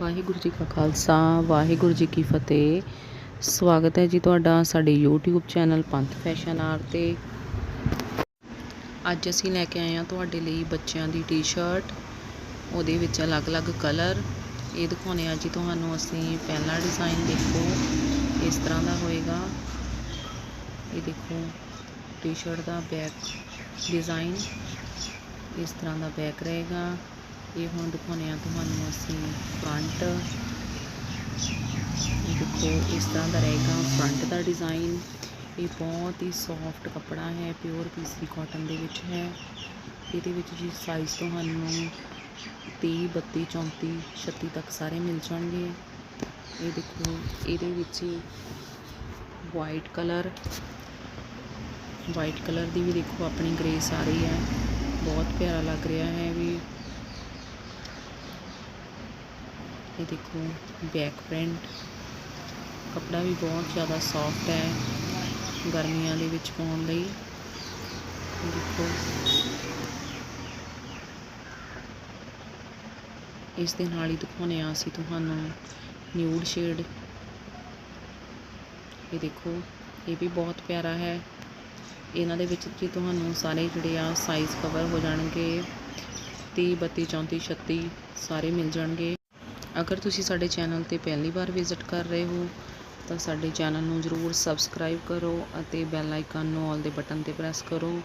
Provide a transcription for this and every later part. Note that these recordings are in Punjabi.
ਵਾਹਿਗੁਰੂ ਜੀ ਕਾ ਖਾਲਸਾ, ਵਾਹਿਗੁਰੂ ਜੀ ਕੀ ਫਤਿਹ। ਸਵਾਗਤ ਹੈ ਜੀ ਤੁਹਾਡਾ ਸਾਡੇ YouTube ਚੈਨਲ ਪੰਥ ਫੈਸ਼ਨ ਆਰ ਤੇ। ਅੱਜ ਅਸੀਂ ਲੈ ਕੇ ਆਏ ਹਾਂ ਤੁਹਾਡੇ ਲਈ ਬੱਚਿਆਂ ਦੀ ਟੀ-ਸ਼ਰਟ ਉਹਦੇ ਵਿੱਚ ਅਲੱਗ-ਅਲੱਗ ਕਲਰ ਇਹ ਦਿਖਾਉਣੇ ਆ ਜੀ ਤੁਹਾਨੂੰ, ਅਸੀਂ ਪਹਿਲਾ ਡਿਜ਼ਾਈਨ ਦੇਖੋ। ਇਸ ਤਰ੍ਹਾਂ ਦਾ ਹੋਏਗਾ। ਇਹ ਦੇਖੋ ਟੀ-ਸ਼ਰਟ ਦਾ ਬੈਕ ਡਿਜ਼ਾਈਨ ਇਸ ਤਰ੍ਹਾਂ ਦਾ ਬੈਕ ਰਹੇਗਾ। ਇਹ ਹੁਣ ਦਿਖਾਉਣੇ ਆ ਤੁਹਾਨੂੰ ਅਸੀਂ ਫਰੰਟ ਇਹ ਦੇਖੋ, ਇਸ ਤਰ੍ਹਾਂ ਦਾ ਰਹੇਗਾ ਫਰੰਟ ਦਾ ਡਿਜ਼ਾਈਨ ਇਹ ਬਹੁਤ ਹੀ ਸੌਫਟ ਕੱਪੜਾ ਹੈ ਪਿਓਰ ਪੀਸੀ ਕਾਟਨ ਦੇ ਵਿੱਚ ਹੈ। ਇਹਦੇ ਵਿੱਚ ਜੀ ਸਾਈਜ਼ ਤੁਹਾਨੂੰ 30 32 34 36 ਤੱਕ ਸਾਰੇ ਮਿਲ ਜਾਣਗੇ। ਇਹ ਦੇਖੋ, ਇਹਦੇ ਵਿੱਚ ਵਾਈਟ ਕਲਰ ਵਾਈਟ ਕਲਰ ਦੀ ਵੀ ਦੇਖੋ, ਆਪਣੀ ਗ੍ਰੇਸ ਆ ਰਹੀ ਹੈ। ਬਹੁਤ ਪਿਆਰਾ ਲੱਗ ਰਿਹਾ ਹੈ ਵੀ। ਇਹ ਦੇਖੋ ਬੈਕ ਪ੍ਰਿੰਟ ਕਪੜਾ ਵੀ ਬਹੁਤ ਜ਼ਿਆਦਾ ਸੌਫਟ ਹੈ ਗਰਮੀਆਂ ਦੇ ਵਿੱਚ ਪਾਉਣ ਲਈ। ਇਹ ਦੇਖੋ। ਇਸ ਦੇ ਨਾਲ ਹੀ ਦਿਖਾਉਣੇ ਆ ਅਸੀਂ ਤੁਹਾਨੂੰ ਨਿਊਡ ਸ਼ੇਡ ਇਹ ਦੇਖੋ, ਇਹ ਵੀ ਬਹੁਤ ਪਿਆਰਾ ਹੈ। ਇਹਨਾਂ ਦੇ ਵਿੱਚ ਜੀ ਤੁਹਾਨੂੰ ਸਾਰੇ ਜਿਹੜੇ ਆ ਸਾਈਜ਼ ਕਵਰ ਹੋ ਜਾਣਗੇ 30 32 34 36 ਸਾਰੇ ਮਿਲ ਜਾਣਗੇ। ਅਗਰ ਤੁਸੀਂ ਸਾਡੇ ਚੈਨਲ ਤੇ ਪਹਿਲੀ ਵਾਰ ਵਿਜ਼ਿਟ ਕਰ ਰਹੇ ਹੋ, ਤਾਂ ਸਾਡੇ ਚੈਨਲ ਨੂੰ ਜ਼ਰੂਰ ਸਬਸਕ੍ਰਾਈਬ ਕਰੋ ਅਤੇ ਬੈਲ ਆਈਕਨ ਨੂੰ ਆਲ ਦੇ ਬਟਨ ਤੇ ਪ੍ਰੈਸ ਕਰੋ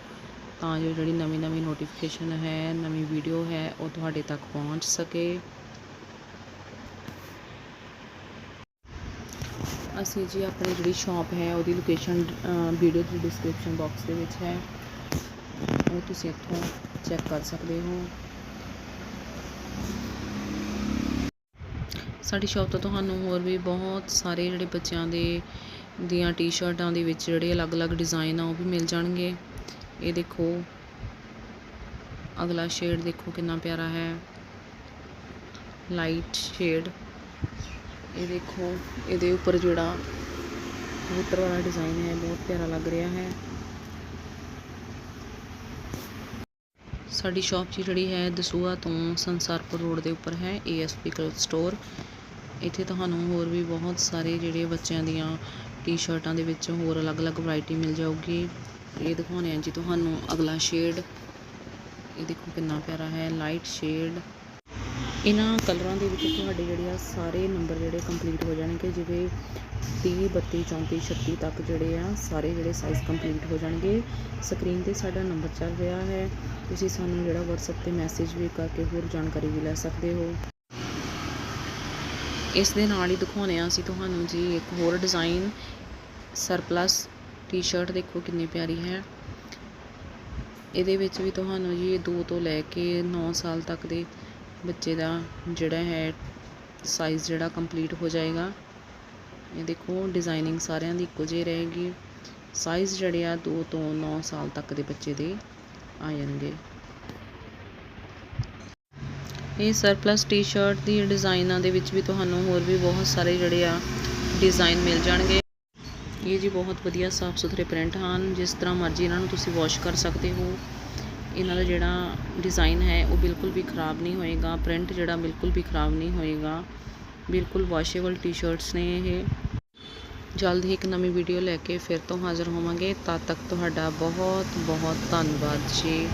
ਤਾਂ ਜੋ ਜਿਹੜੀ ਨਵੀਂ ਨਵੀਂ ਨੋਟੀਫਿਕੇਸ਼ਨ ਹੈ, ਨਵੀਂ ਵੀਡੀਓ ਹੈ, ਉਹ ਤੁਹਾਡੇ ਤੱਕ ਪਹੁੰਚ ਸਕੇ। ਅਸੀਂ ਜੀ ਆਪਣੀ ਜਿਹੜੀ ਸ਼ਾਪ ਹੈ, ਉਹਦੀ ਲੋਕੇਸ਼ਨ ਵੀਡੀਓ ਦੀ ਡਿਸਕ੍ਰਿਪਸ਼ਨ ਬਾਕਸ ਦੇ ਵਿੱਚ ਹੈ। ਉਹ ਤੁਸੀਂ ਇੱਥੋਂ ਚੈੱਕ ਕਰ ਸਕਦੇ ਹੋ। ਸਾਡੀ ਸ਼ਾਪ ਤੋਂ ਤੁਹਾਨੂੰ ਹੋਰ ਵੀ ਬਹੁਤ ਸਾਰੇ ਜਿਹੜੇ ਬੱਚਿਆਂ ਦੇ, ਦੀਆਂ ਟੀ-ਸ਼ਰਟਾਂ ਦੇ ਵਿੱਚ ਜਿਹੜੇ ਅਲੱਗ-ਅਲੱਗ ਡਿਜ਼ਾਈਨ ਆ, ਉਹ ਵੀ ਮਿਲ ਜਾਣਗੇ। ਇਹ ਦੇਖੋ। ਅਗਲਾ ਸ਼ੇਡ ਦੇਖੋ ਕਿੰਨਾ ਪਿਆਰਾ ਹੈ। ਲਾਈਟ ਸ਼ੇਡ ਇਹ ਦੇਖੋ, ਇਹਦੇ ਉੱਪਰ ਜਿਹੜਾ ਕਬੂਤਰ ਵਾਲਾ ਡਿਜ਼ਾਈਨ ਹੈ, ਬਹੁਤ ਪਿਆਰਾ ਲੱਗ ਰਿਹਾ ਹੈ। ਸਾਡੀ ਸ਼ਾਪ ਜੀ ਜਿਹੜੀ ਹੈ ਦਸੂਹਾ ਤੋਂ ਸੰਸਾਰਪੁਰ ਰੋਡ ਦੇ ਉੱਪਰ ਹੈ ਏਐਸਪੀ ਕਲੋਥ ਸਟੋਰ ਇੱਥੇ ਤੁਹਾਨੂੰ ਹੋਰ ਵੀ ਬਹੁਤ ਸਾਰੇ ਜਿਹੜੇ ਬੱਚਿਆਂ ਦੀਆਂ ਟੀ-ਸ਼ਰਟਾਂ ਦੇ ਵਿੱਚ ਹੋਰ ਅਲੱਗ-ਅਲੱਗ ਵੈਰਾਈਟੀ ਮਿਲ ਜਾਊਗੀ। ਇਹ ਦਿਖਾਉਣੇ ਆ ਜੀ ਤੁਹਾਨੂੰ ਅਗਲਾ ਸ਼ੇਡ ਇਹ ਦੇਖੋ ਕਿੰਨਾ ਪਿਆਰਾ ਹੈ ਲਾਈਟ ਸ਼ੇਡ ਇਹਨਾਂ ਕਲਰਾਂ ਦੇ ਵਿੱਚ ਤੁਹਾਡੇ ਜਿਹੜੇ ਆ ਸਾਰੇ ਨੰਬਰ ਜਿਹੜੇ ਕੰਪਲੀਟ ਹੋ ਜਾਣਗੇ, ਜਿਵੇਂ 30 32 34 36 ਤੱਕ ਜਿਹੜੇ ਆ ਸਾਰੇ ਜਿਹੜੇ ਸਾਈਜ਼ ਕੰਪਲੀਟ ਹੋ ਜਾਣਗੇ। ਸਕਰੀਨ ਤੇ ਸਾਡਾ ਨੰਬਰ ਚੱਲ ਰਿਹਾ ਹੈ। ਤੁਸੀਂ ਸਾਨੂੰ ਜਿਹੜਾ WhatsApp ਤੇ ਮੈਸੇਜ ਵੀ ਕਰਕੇ ਹੋਰ ਜਾਣਕਾਰੀ ਵੀ ਲੈ ਸਕਦੇ ਹੋ। ਇਸ ਦੇ ਨਾਲ ਹੀ ਦਿਖਾਉਣੇ ਆ ਅਸੀਂ ਤੁਹਾਨੂੰ ਜੀ ਇੱਕ ਹੋਰ ਡਿਜ਼ਾਈਨ ਸਰਪਲਸ ਟੀ-ਸ਼ਰਟ ਦੇਖੋ ਕਿੰਨੀ ਪਿਆਰੀ ਹੈ। ਇਹਦੇ ਵਿੱਚ ਵੀ ਤੁਹਾਨੂੰ ਜੀ 2 ਤੋਂ ਲੈ ਕੇ 9 ਸਾਲ ਤੱਕ ਦੇ ਬੱਚੇ ਦਾ ਜਿਹੜਾ ਹੈ ਸਾਈਜ਼ ਜਿਹੜਾ ਕੰਪਲੀਟ ਹੋ ਜਾਏਗਾ। ਇਹ ਦੇਖੋ ਡਿਜ਼ਾਈਨਿੰਗ ਸਾਰਿਆਂ ਦੀ ਇੱਕੋ ਜਿਹੀ ਰਹੇਗੀ। ਸਾਈਜ਼ ਜਿਹੜੇ ਆ 2 ਤੋਂ 9 ਸਾਲ ਤੱਕ ਦੇ ਬੱਚੇ ਦੇ ਆ ਜਾਣਗੇ। ਇਹ ਸਰਪਲਸ ਟੀ-ਸ਼ਰਟ ਦੀ ਡਿਜ਼ਾਈਨਾਂ ਦੇ ਵਿੱਚ ਵੀ ਤੁਹਾਨੂੰ ਹੋਰ ਵੀ ਬਹੁਤ ਸਾਰੇ ਜਿਹੜੇ ਆ ਡਿਜ਼ਾਈਨ ਮਿਲ ਜਾਣਗੇ। ਇਹ ਜੀ ਬਹੁਤ ਵਧੀਆ ਸਾਫ਼ ਸੁਥਰੇ ਪ੍ਰਿੰਟ ਹਨ, ਜਿਸ ਤਰ੍ਹਾਂ ਮਰਜ਼ੀ ਇਹਨਾਂ ਨੂੰ ਤੁਸੀਂ ਵਾਸ਼ ਕਰ ਸਕਦੇ ਹੋ। ਇਹਨਾਂ ਦਾ ਜਿਹੜਾ ਡਿਜ਼ਾਈਨ ਹੈ, ਉਹ ਬਿਲਕੁਲ ਵੀ ਖ਼ਰਾਬ ਨਹੀਂ ਹੋਏਗਾ। ਪ੍ਰਿੰਟ ਜਿਹੜਾ ਬਿਲਕੁਲ ਵੀ ਖ਼ਰਾਬ ਨਹੀਂ ਹੋਏਗਾ। ਬਿਲਕੁਲ ਵਾਸ਼ੇਬਲ ਟੀ-ਸ਼ਰਟਸ ਨੇ ਇਹ। ਜਲਦ ਹੀ ਇੱਕ ਨਵੀਂ ਵੀਡੀਓ ਲੈ ਕੇ ਫਿਰ ਤੋਂ ਹਾਜ਼ਰ ਹੋਵਾਂਗੇ। ਤਦ ਤੱਕ ਤੁਹਾਡਾ ਬਹੁਤ ਬਹੁਤ ਧੰਨਵਾਦ ਜੀ।